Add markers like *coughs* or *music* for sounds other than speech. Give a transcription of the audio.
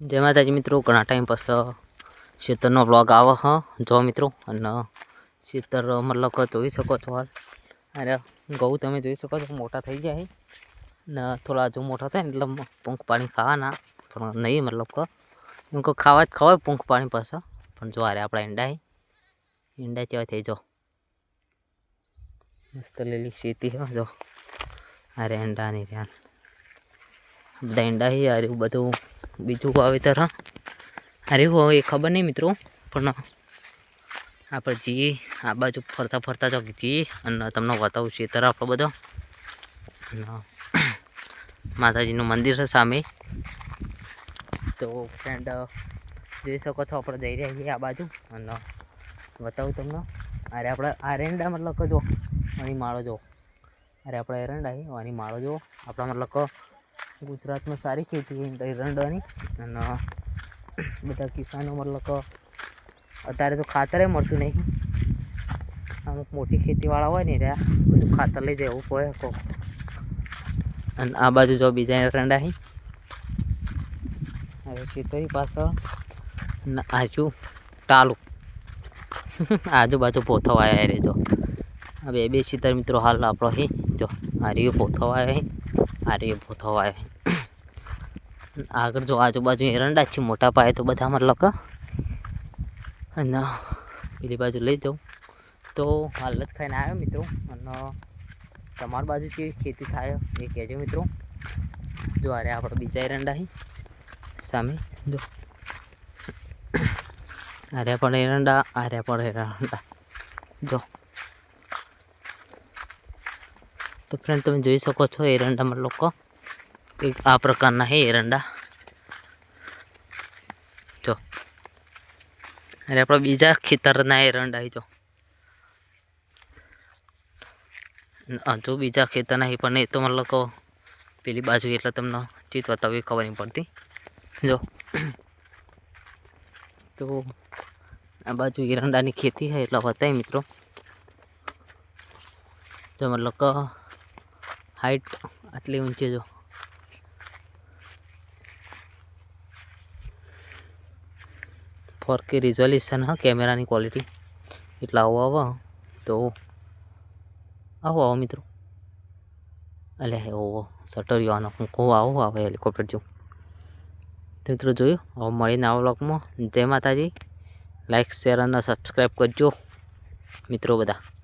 જય માતાજી મિત્રો, ઘણા ટાઈમ પછી શીતરનો વ્લોગ આવે હ. જો મિત્રો, અને શીતર મતલબ જોઈ શકો છો હાલ. અરે, ઘઉં તમે જોઈ શકો છો, મોટા થઈ જાય ને થોડા જો મોટા થાય ને, એટલે પંખ પાણી ખાવાના. પણ નહીં મતલબ કે, એમ કે ખાવા જ ખવાય પંખ પાણી પાસે પણ જો અરે આપણા ઈંડા ઈંડા કેવા થઈ જો. મસ્ત લીલી શેતી હો, જો. અરે ઈંડા નહીં ધ્યાન બધા ઈંડા હી અરે બધું. બીજું વાવેતર હા. અરે હો, એ ખબર નહીં મિત્રો, પણ આપણે જઈએ આ બાજુ ફરતા ફરતા જો જઈએ અને તમને બતાવું તર આપણો બધો. અને *coughs* માતાજીનું મંદિર છે સામે. તો ફ્રેન્ડ જોઈ શકો છો, આપણે જઈ રહ્યા છીએ આ બાજુ. અને બતાવું તમને, અરે આપણે આ મતલબ કે જો આની માળો જો. અરે આપણે એરંડા અહીં માળો જો. આપણા મતલબ ગુજરાતમાં સારી ખેતી એરંડાની અને બધા કિસાનો મતલબ અત્યારે તો ખાતરે મળતું નહીં. અમુક મોટી ખેતીવાળા હોય ને ત્યાં બધું ખાતર લઈ જવું એવું કહે અને આ બાજુ જો બીજા એરંડા હી હવે ખેતરી પાછળ આજુ ટાલું. આજુબાજુ પોથો આવ્યા રે જો. આ બે બે સીતર મિત્રો હાલ આપણો હી જો આ રહ્યો પોથો આવ્યો હે આ રહ્યો પોથો આગળ જો આજુબાજુ એરંડા છે, મોટા પાયે તો બધા મતલબ અને પેલી બાજુ લઈ જાઉં. તો હાલત ખાઈને આવ્યો મિત્રો. અને તમારી બાજુ કેવી ખેતી થાય એ કહેજો મિત્રો. જો અરે આપણે બીજા એરંડા સામે જો. અરે પણ એરંડા અરે પણ એરંડા. જો. તો ફ્રેન્ડ તમે જોઈ શકો છો એરંડામાં લોકો. કંઈક આ પ્રકારના હે એરંડા. જો. અરે આપણા બીજા ખેતરના એરંડા જો. જો બીજા ખેતરના પણ એ તો મતલબ પેલી બાજુ એટલે તમને ચીત બતાવી ખબર નહીં પડતી. જો. તો આ બાજુ એરંડાની ખેતી છે એટલે બતાવી મિત્રો. જો મતલબ હાઈટ આટલી ઊંચી જો. ફોર કે રિઝોલ્યુશન હા, કેમેરાની ક્વોલિટી એટલે આવો આવો તો આવો. આવો મિત્રો. અલે ઓવો શટર આનો. હું કહું, આવો, આવે હેલિકોપ્ટર જેવું તો મિત્રો, જોયું? હવે મળીને આવો બ્લોગમાં જય માતાજી. લાઈક શેર અને સબસ્ક્રાઈબ કરજો. મિત્રો બધા.